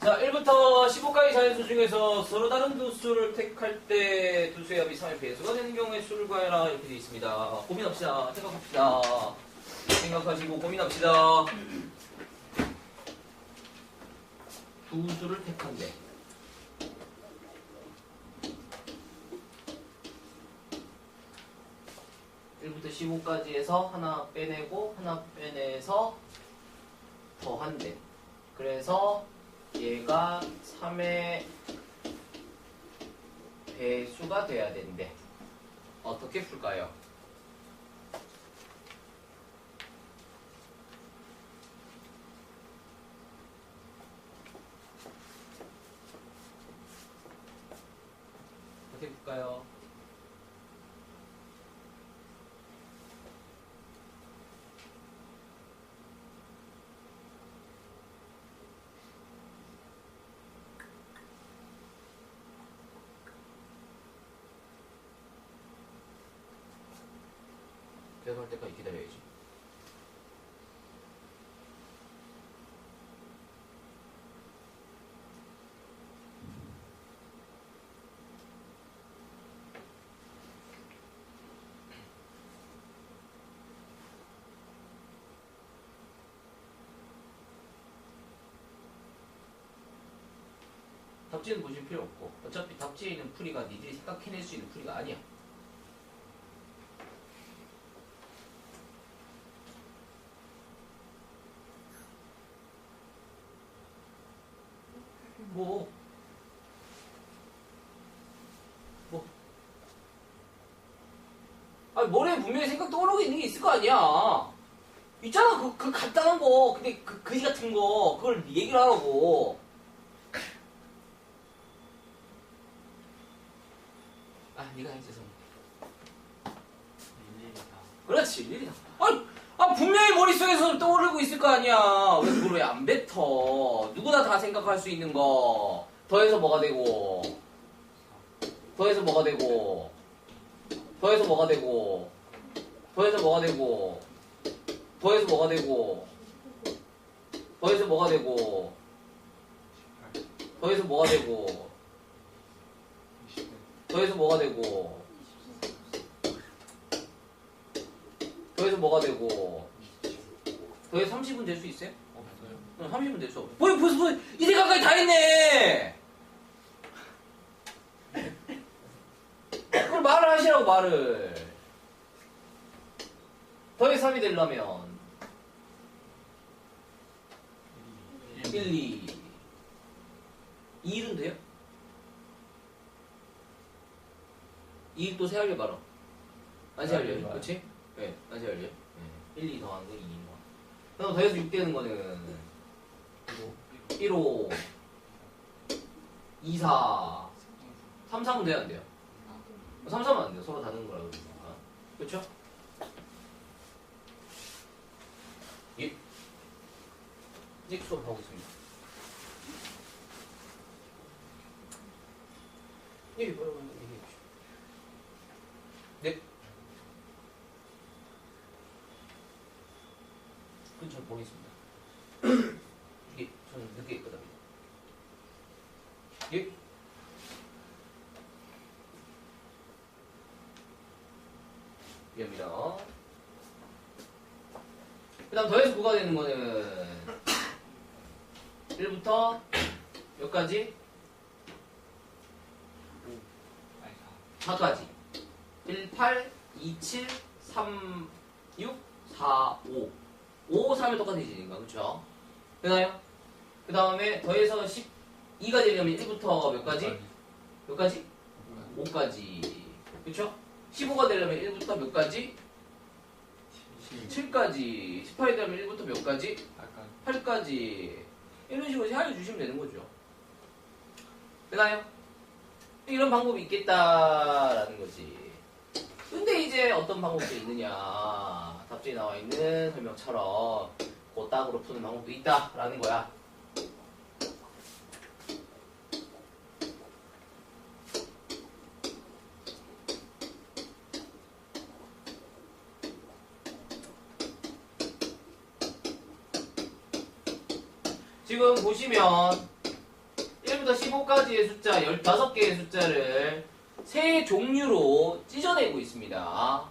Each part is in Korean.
자, 1부터 15까지 자연수 중에서 서로 다른 두 수를 택할 때 두 수의 합이 3의 배수가 되는 경우에 수를 구하라 이렇게 되어 있습니다. 고민합시다. 생각합시다. 생각하시고 고민합시다. 두 수를 택한대. 일부터 15까지 해서 하나 빼내고 하나 빼내서 더한대. 그래서 얘가 3의 배수가 돼야 된대. 어떻게 풀까요? 어떻게 풀까요? 대답할 때까지 기다려야지. 답지는 보실 필요 없고 어차피 답지에 있는 풀이가 니들이 생각해낼 수 있는 풀이가 아니야. 머리에 분명히 생각 떠오르고 있는 게 있을 거 아니야. 있잖아 그, 그 간단한 거 근데 그 그지 같은 거 그걸 얘기를 하라고. 아 네가 해 죄송. 일일이 다. 그렇지 일이다. 아니 아 분명히 머릿속에서 떠오르고 있을 거 아니야. 왜 그걸 왜 안 뱉어? 누구나 다 생각할 수 있는 거. 더해서 뭐가 되고 더해서 뭐가 되고 더해서 뭐가 되고 더해서 뭐가 되고 더해서 뭐가 되고 더해서 뭐가 되고 18, 더해서 뭐가 되고 20, 더해서 뭐가 되고 더해서 뭐가 되고 27. 더해서 30은 될 수 있어요? 어, 맞아요. 응, 30분 됐어. 뭐야, 벌써, 벌써, 이제 가까이 다 했네! 그걸 말을. 더해서 3이 되려면, 1, 2. 2일은 돼요? 2일 또 세알려 봐라. 안 세알려요, 세알려요. 그치? 네, 안 세알려요. 네. 1, 2 더하는 거 2, 뭐. 그럼 더해서 6 되는 거는, 1호 2, 4 3, 3은 돼야 안 돼요? 3, 3은 안 돼요. 서로 다른 거라 그러니까. 그렇죠? 예. 이제 수업하고 있습니다. 얘기 뭐라고 얘기해 주시오. 네. 그건 잘 모르겠습니다. 이게 저는 늦게 있거든요. 예? 미안합니다. 그 다음 더해서 9가 되는 거는 1부터 몇 가지? 아니, 4. 4까지. 1, 8, 2, 7, 3, 6, 4, 5. 5, 3이 똑같아지니까, 그쵸? 되나요? 그 다음에 더해서 12가 되려면 1부터 몇 가지? 몇 가지? 5까지. 그쵸? 15가 되려면 1부터 몇 가지? 7까지. 18이 되려면 1부터 몇 가지? 약간 8까지. 이런 식으로 세알려 주시면 되는 거죠. 되나요? 이런 방법이 있겠다라는 거지. 근데 이제 어떤 방법도 있느냐. 답지에 나와 있는 설명처럼 그 딱으로 푸는 방법도 있다라는 거야. 지금 보시면 1부터 15까지의 숫자 15개의 숫자를 세 종류로 찢어내고 있습니다.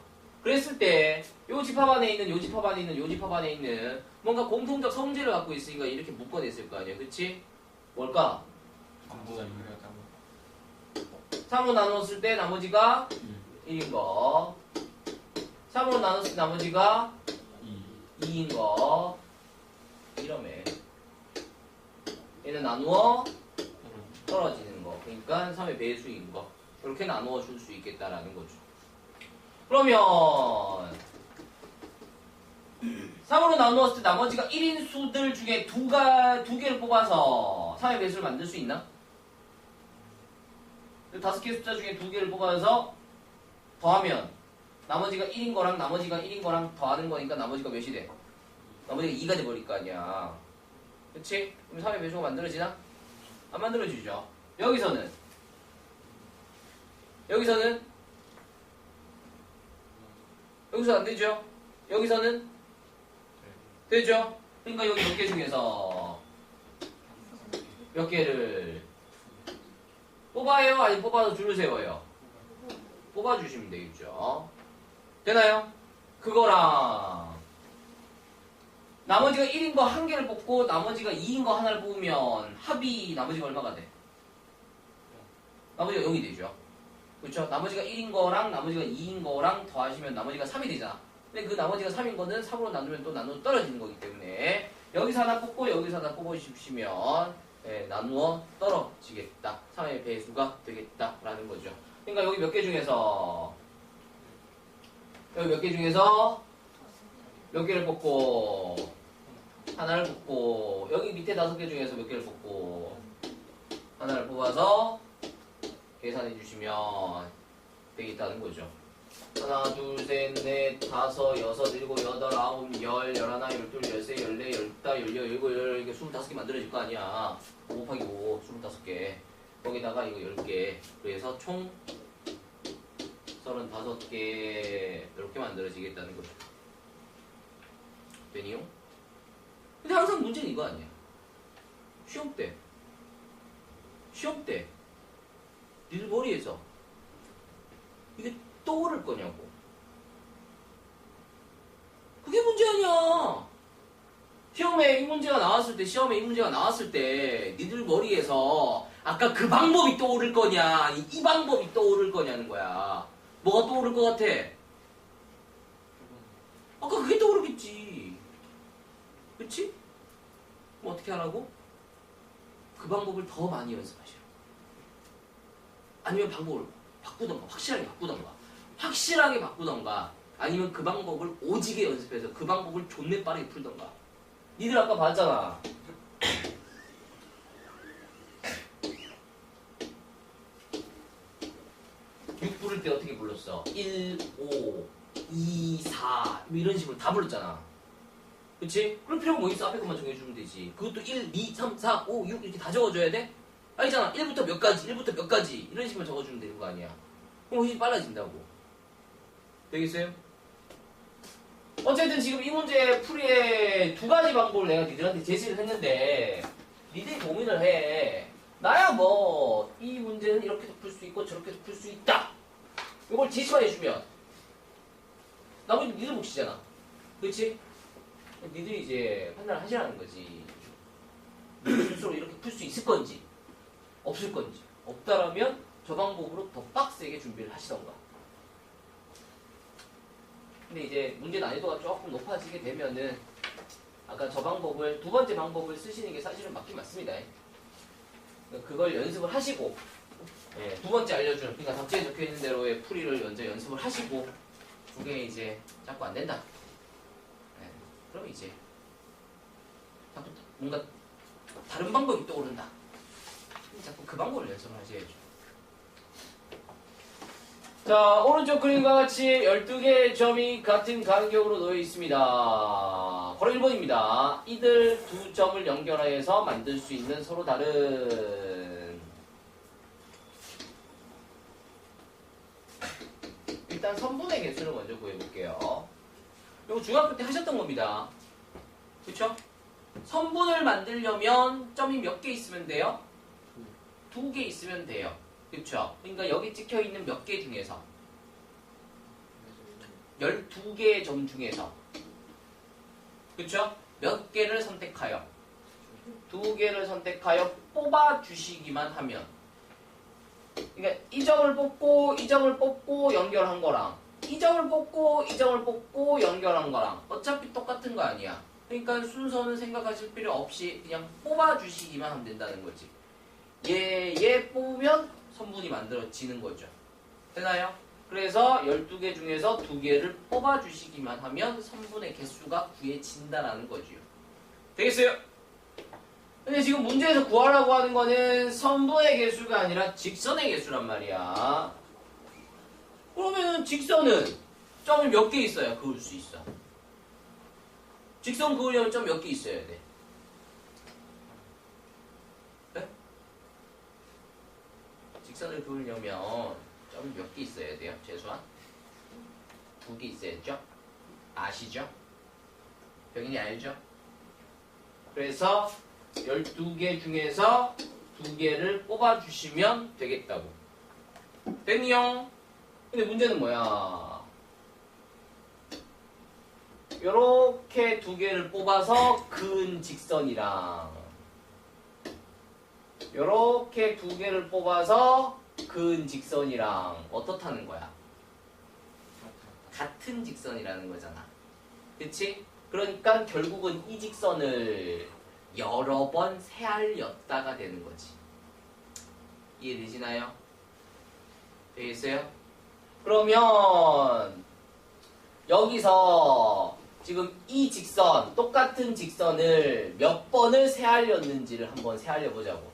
그랬을 때 요 집합 안에 있는 요 집합 안에 있는 요 집합 안에 있는 뭔가 공통적 성질을 갖고 있으니까 이렇게 묶어냈을 거 아니야. 그치? 뭘까? 전부 다 유리하다고 3으로 나누었을 때 나머지가 일, 1인 거 3으로 나눴을 때 나머지가 이, 2인 거 이러면 얘는 나누어 떨어지는 거. 그러니까 3의 배수인 거. 이렇게 나누어 줄 수 있겠다라는 거죠. 그러면 3으로 나누었을 때 나머지가 1인 수들 중에 두가, 두 개를 뽑아서 3의 배수를 만들 수 있나? 그 다섯 개 숫자 중에 두 개를 뽑아서 더하면 나머지가 1인 거랑 나머지가 1인 거랑 더하는 거니까 나머지가 몇이 돼? 나머지가 2가 돼버릴 거 아니야. 그치? 그럼 3의 배수가 만들어지나? 안 만들어지죠. 여기서는 여기서는 여기서 안 되죠. 여기서는 되죠. 그러니까 여기 몇 개 중에서 몇 개를 뽑아요? 아니 뽑아서 줄을 세워요? 뽑아주시면 되겠죠. 되나요? 그거랑 나머지가 1인 거 한 개를 뽑고 나머지가 2인 거 하나를 뽑으면 합이 나머지가 얼마가 돼? 나머지가 0이 되죠. 그렇죠? 나머지가 1인 거랑 나머지가 2인 거랑 더하시면 나머지가 3이 되잖아. 근데 그 나머지가 3인 거는 3으로 나누면 또 나누어 떨어지는 거기 때문에 여기서 하나 뽑고 여기서 하나 뽑아주시면 예, 나누어 떨어지겠다. 3의 배수가 되겠다라는 거죠. 그러니까 여기 몇 개 중에서 여기 몇 개 중에서 몇 개를 뽑고 하나를 뽑고 여기 밑에 다섯 개 중에서 몇 개를 뽑고 하나를 뽑아서 계산해 주시면 되겠다는 거죠. 하나, 둘, 셋, 넷, 다섯, 여섯, 일곱, 여덟, 아홉, 열, 열하나, 열둘, 열세, 열네, 열다, 열여, 열일곱, 열, 이게 스물다섯 개 만들어질 거 아니야. 5 곱하기 5, 스물다섯 개. 거기다가 이거 열 개. 그래서 총 서른다섯 개 이렇게 만들어지겠다는 거죠. 되니요? 근데 항상 문제는 이거 아니야. 시험 때. 시험 때. 니들 머리에서 이게 떠오를 거냐고. 그게 문제 아니야. 시험에 이 문제가 나왔을 때, 시험에 이 문제가 나왔을 때, 니들 머리에서 아까 그 방법이 떠오를 거냐, 이, 이 방법이 떠오를 거냐는 거야. 뭐가 떠오를 것 같아? 아까 그게 떠오르겠지. 그치? 뭐 어떻게 하라고? 그 방법을 더 많이 연습하시라. 아니면 방법을 바꾸던가, 확실하게 바꾸던가. 확실하게 바꾸던가. 아니면 그 방법을 오지게 연습해서 그 방법을 존내 빠르게 풀던가. 니들 아까 봤잖아. 육 부를 때 어떻게 불렀어? 1, 5, 2, 4, 뭐 이런 식으로 다 불렀잖아. 그치? 그럴 필요가 뭐 있어? 앞에 것만 정해주면 되지. 그것도 1, 2, 3, 4, 5, 6 이렇게 다 적어줘야 돼? 아니잖아. 1부터 몇 가지, 1부터 몇 가지 이런 식으로 적어주면 되는 거 아니야. 그럼 훨씬 빨라진다고. 되겠어요? 어쨌든 지금 이 문제 풀이의 두 가지 방법을 내가 니들한테 제시를 했는데 니들이 고민을 해. 나야 뭐 이 문제는 이렇게도 풀 수 있고 저렇게도 풀 수 있다. 이걸 제시만 해주면 나머지 니들 몫이잖아. 그렇지? 니들이 이제 판단을 하시라는 거지. 스스로 이렇게 풀 수 있을 건지 없을 건지 없다라면 저 방법으로 더 빡세게 준비를 하시던가. 근데 이제 문제 난이도가 조금 높아지게 되면은 아까 저 방법을 두 번째 방법을 쓰시는 게 사실은 맞긴 맞습니다. 그걸 연습을 하시고 예, 두 번째 알려주는 그러니까 답지에 적혀 있는 대로의 풀이를 먼저 연습을 하시고 그게 이제 자꾸 안 된다. 예, 그럼 이제 뭔가 다른 방법이 떠오른다. 자꾸 그 방법을 연습을 하셔야죠. 자, 오른쪽 그림과 같이 12개의 점이 같은 간격으로 놓여 있습니다. 바로 1번입니다. 이들 두 점을 연결하여서 만들 수 있는 서로 다른 일단 선분의 개수를 먼저 구해볼게요. 이거 중학교 때 하셨던 겁니다. 그쵸? 선분을 만들려면 점이 몇 개 있으면 돼요? 두 개 있으면 돼요. 그쵸? 그러니까 여기 찍혀 있는 몇 개 중에서 12개의 점 중에서 그쵸? 몇 개를 선택하여 두 개를 선택하여 뽑아 주시기만 하면 그러니까 이 점을 뽑고 이 점을 뽑고 연결한 거랑 이 점을 뽑고 이 점을 뽑고 연결한 거랑 어차피 똑같은 거 아니야. 그러니까 순서는 생각하실 필요 없이 그냥 뽑아 주시기만 하면 된다는 거지. 얘, 얘 뽑으면 선분이 만들어지는 거죠. 되나요? 그래서 12개 중에서 2개를 뽑아 주시기만 하면 선분의 개수가 구해진다라는 거지요. 되겠어요? 근데 지금 문제에서 구하라고 하는 거는 선분의 개수가 아니라 직선의 개수란 말이야. 그러면은 직선은 점이 몇 개 있어야 그을 수 있어. 직선 그으려면 점 몇 개 있어야 돼. 네? 직선을 그으려면 점이 몇 개 있어야 돼요? 최소한 두 개 있어야죠. 아시죠? 병인이 알죠? 그래서 12개 중에서 두 개를 뽑아주시면 되겠다고. 됐니요? 근데 문제는 뭐야? 요렇게 두 개를 뽑아서 근 직선이랑 요렇게 두 개를 뽑아서 근 직선이랑 어떻다는 거야? 같은 직선이라는 거잖아. 그치? 그러니까 결국은 이 직선을 여러 번 세알렸다가 되는 거지. 이해되시나요? 되겠어요? 그러면 여기서 지금 이 직선, 똑같은 직선을 몇 번을 세알렸는지를 한번 세알려 보자고.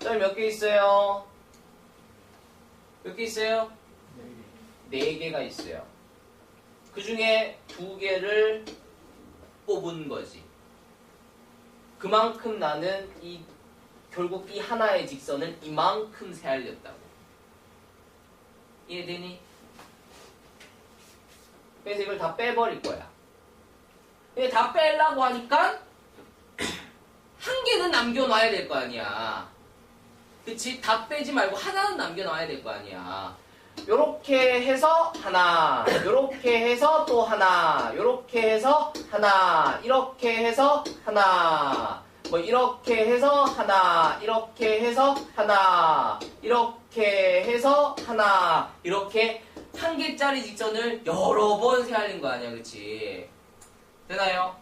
점몇개 있어요? 몇 개 있어요? 네 개가 있어요. 그 중에 두 개를 뽑은 거지. 그만큼 나는 이 결국 이 하나의 직선을 이만큼 세알렸다고. 이해되니? 그래서 이걸 다 빼버릴 거야. 근데 다 빼려고 하니까 한 개는 남겨놔야 될 거 아니야. 그치? 다 빼지 말고 하나는 남겨놔야 될 거 아니야. 요렇게 해서 하나, 요렇게 해서 또 하나, 요렇게 해서 하나, 이렇게 해서 하나, 뭐 이렇게 해서 하나, 이렇게 해서 하나, 이렇게 해서 하나, 이렇게 한 개짜리 직선을 여러 번 세알린 거 아니야, 그치? 되나요?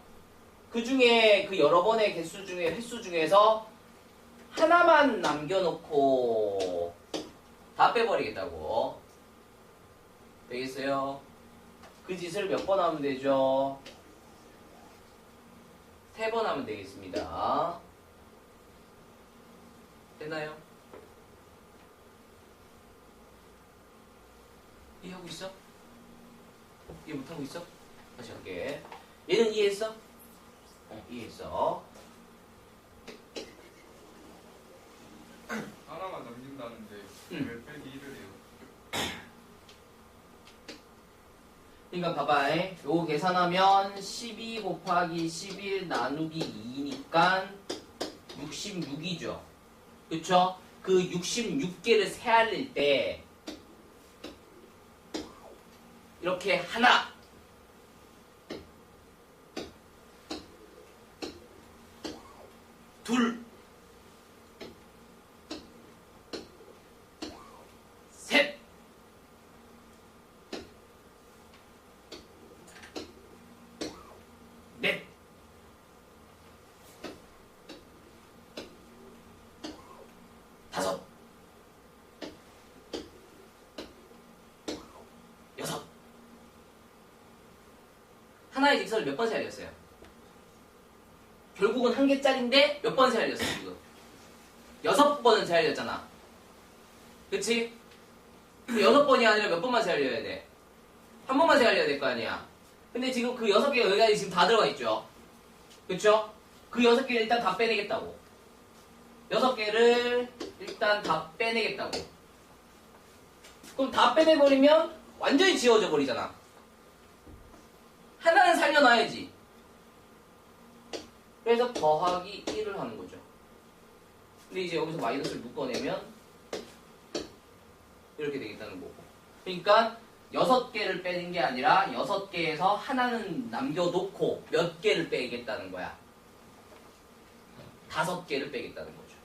그 중에 그 여러 번의 개수 중에 횟수 중에서 하나만 남겨놓고 다 빼버리겠다고. 되겠어요? 그 짓을 몇 번 하면 되죠? 세 번 하면 되겠습니다. 되나요? 이해하고 있어? 이해 못하고 있어? 다시 할게. 얘는 이해했어? 어, 이해했어. 하나만 남긴다는데 응. 왜 빼기 1을 해요? 그러니까 봐봐. 요거 계산하면 12 곱하기 11 나누기 2니까 66이죠. 그쵸? 그 66개를 세알릴 때 이렇게 하나 둘 셋, 넷, 다섯, 여섯. 하나의 직선을 몇 번 세알렸어요? 결국은 한 개짜리인데 몇 번 세알렸어 지금? 여섯 번은 세알렸잖아. 그치? 여섯 번이 아니라 몇 번만 세알려야 돼? 한 번만 세알려야 될 거 아니야? 근데 지금 그 여섯 개가 여기까지 지금 다 들어가 있죠? 그쵸? 그 여섯 개를 일단 다 빼내겠다고. 여섯 개를 일단 다 빼내겠다고. 그럼 다 빼내버리면 완전히 지워져 버리잖아. 하나는 살려놔야지. 그래서 더하기 1을 하는 거죠. 근데 이제 여기서 마이너스를 묶어내면 이렇게 되겠다는 거고. 그러니까 여섯 개를 빼는 게 아니라 여섯 개에서 하나는 남겨놓고 몇 개를 빼겠다는 거야. 다섯 개를 빼겠다는 거죠.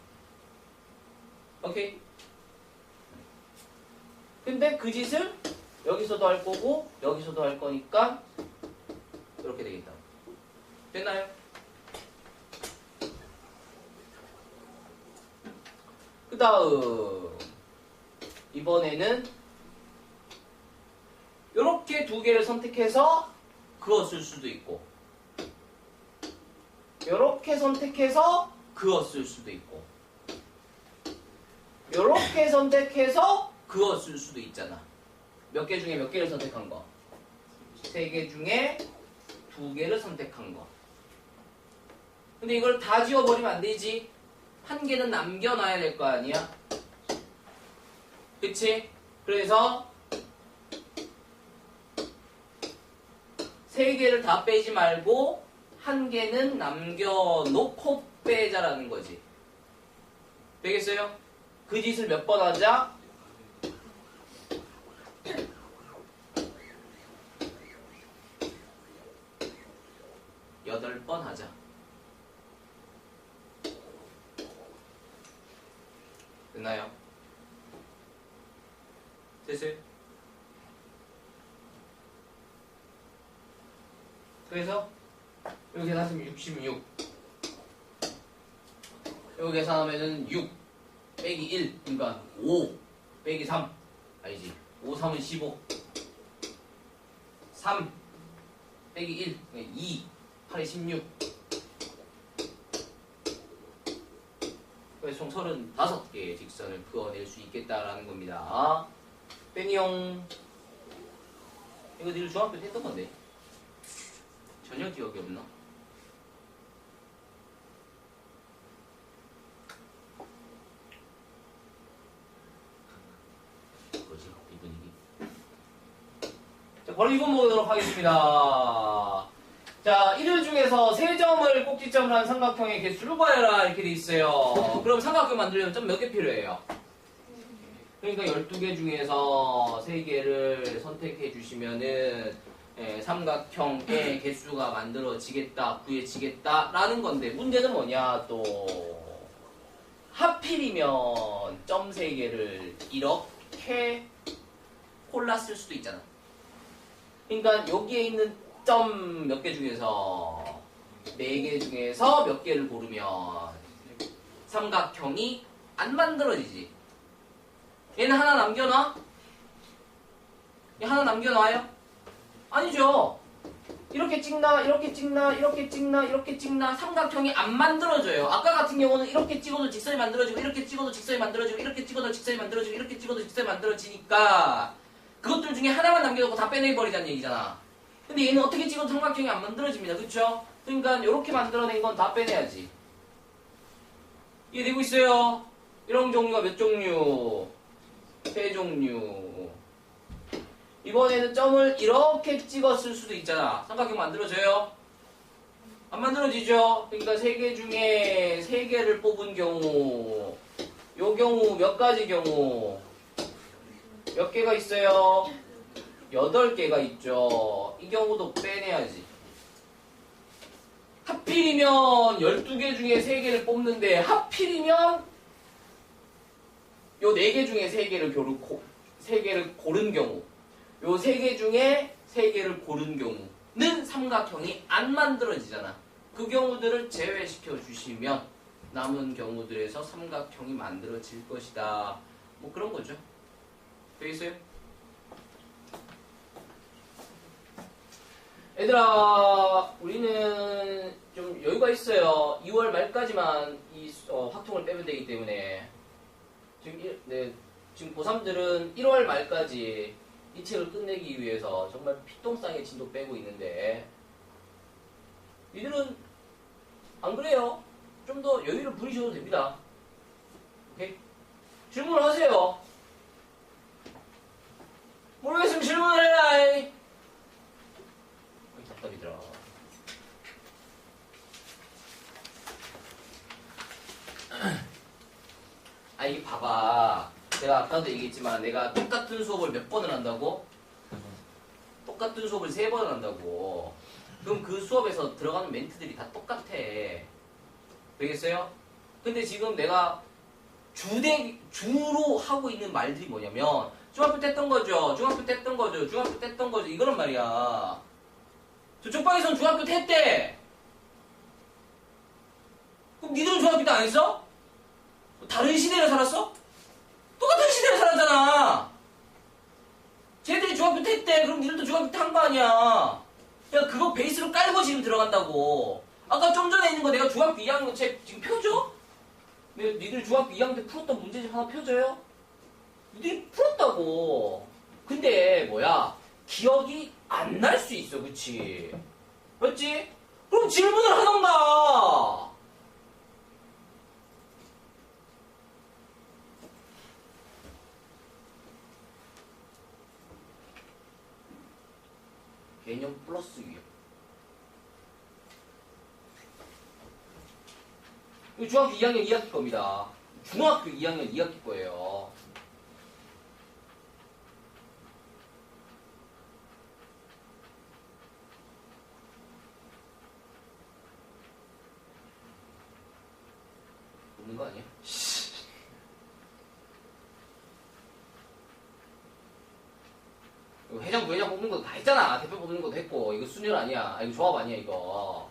오케이? 근데 그 짓을 여기서도 할 거고 여기서도 할 거니까 이렇게 되겠다. 됐나요? 그 다음 이번에는 이렇게 두 개를 선택해서 그었을 수도 있고 이렇게 선택해서 그었을 수도 있고 이렇게 선택해서 그었을 수도 있잖아 몇 개 중에 몇 개를 선택한 거? 세 개 중에 두 개를 선택한 거 근데 이걸 다 지워버리면 안 되지 한 개는 남겨놔야 될 거 아니야 그치? 그래서 세 개를 다 빼지 말고 한 개는 남겨놓고 빼자라는 거지. 되겠어요? 그 짓을 몇 번 하자? 여덟 번 하자. 됐나요? 됐어요? 그래서? 여기 계산하면 66 여기 계산하면은 6 빼기 1 그러니까 5 빼기 3 아니지? 5 3은 15 3 빼기 1 그러니까 2 8에 16 그래서 총 35개의 직선을 그어낼 수 있겠다라는 겁니다 빼니용 이거 니들 중학교 때 했던 건데 전혀 기억이 없나? 뭐지 이 분위기? 자 바로 이번 보도록 하겠습니다. 자 일일 중에서 세 점을 꼭지점을 한 삼각형의 개수를 구하여라 이렇게 돼 있어요. 그럼 삼각형 만들려면 점 몇 개 필요해요? 그러니까 12개 중에서 3개를 선택해 주시면은 예, 삼각형의 개수가 만들어지겠다, 구해지겠다 라는 건데 문제는 뭐냐 또 하필이면 점 3개를 이렇게 골랐을 수도 있잖아 그러니까 여기에 있는 점 몇 개 중에서 4개 중에서 몇 개를 고르면 삼각형이 안 만들어지지 얘는 하나 남겨놔? 얘 하나 남겨놔요? 아니죠. 이렇게 찍나, 이렇게 찍나, 이렇게 찍나, 이렇게 찍나, 삼각형이 안 만들어져요. 아까 같은 경우는 이렇게 찍어도 직선이 만들어지고, 이렇게 찍어도 직선이 만들어지고, 이렇게 찍어도 직선이 만들어지고, 이렇게 찍어도 직선이 만들어지니까, 그것들 중에 하나만 남겨놓고 다 빼내버리자는 얘기잖아. 근데 얘는 어떻게 찍어도 삼각형이 안 만들어집니다. 그쵸? 그러니까 이렇게 만들어낸 건 다 빼내야지. 이해되고 있어요? 이런 종류가 몇 종류? 세 종류. 이번에는 점을 이렇게 찍었을 수도 있잖아. 삼각형 만들어져요? 안 만들어지죠? 그러니까 세 개 중에 세 개를 뽑은 경우, 요 경우 몇 가지 경우? 몇 개가 있어요? 여덟 개가 있죠. 이 경우도 빼내야지. 하필이면 12개 중에 3개를 뽑는데 하필이면 요 4개 중에 3개를 교르고 3개를 고른 경우 요 3개 중에 3개를 고른 경우는 삼각형이 안 만들어지잖아. 그 경우들을 제외시켜 주시면 남은 경우들에서 삼각형이 만들어질 것이다. 뭐 그런 거죠. 되겠어요? 얘들아, 우리는 좀 여유가 있어요. 2월 말까지만 이 어, 확통을 빼면 되기 때문에 지금 일- 네, 지금 고3들은 1월 말까지 이 책을 끝내기 위해서 정말 피똥싸게 진도 빼고 있는데 이들은 안 그래요. 좀 더 여유를 부리셔도 됩니다. 오케이? 질문을 하세요. 모르겠으면 질문을 해라. 얘기죠. 아니 봐봐. 제가 아까도 얘기했지만 내가 똑같은 수업을 몇 번을 한다고? 똑같은 수업을 세 번을 한다고. 그럼 그 수업에서 들어가는 멘트들이 다 똑같아. 되겠어요? 근데 지금 내가 주대, 주로 하고 있는 말들이 뭐냐면, 중학교 때 했던 거죠. 중학교 때 했던 거죠. 중학교 때 했던 거죠. 이거란 말이야. 저 쪽 방에선 중학교 때 했대. 그럼 니들은 중학교 때 안 했어? 다른 시대를 살았어? 똑같은 시대를 살았잖아. 쟤들이 중학교 때 했대. 그럼 니들도 중학교 때 한 거 아니야. 야, 그거 베이스로 깔고 지금 들어간다고. 아까 좀 전에 있는 거 내가 중학교 2학년 책 지금 펴줘? 내 니들 중학교 2학년 때 풀었던 문제집 하나 펴줘요? 니들이 풀었다고. 근데 뭐야? 기억이 안 날 수 있어, 그치? 맞지? 그럼 질문을 하던가. 개념 플러스. 이거 중학교 2학년 2학기 겁니다. 중학교 2학년 2학기 거예요. 없는 거 아니야? 이거 회장 부회장 뽑는 것도 다 했잖아. 대표 뽑는 것도 했고 이거 순열 아니야. 아, 이거 조합 아니야 이거.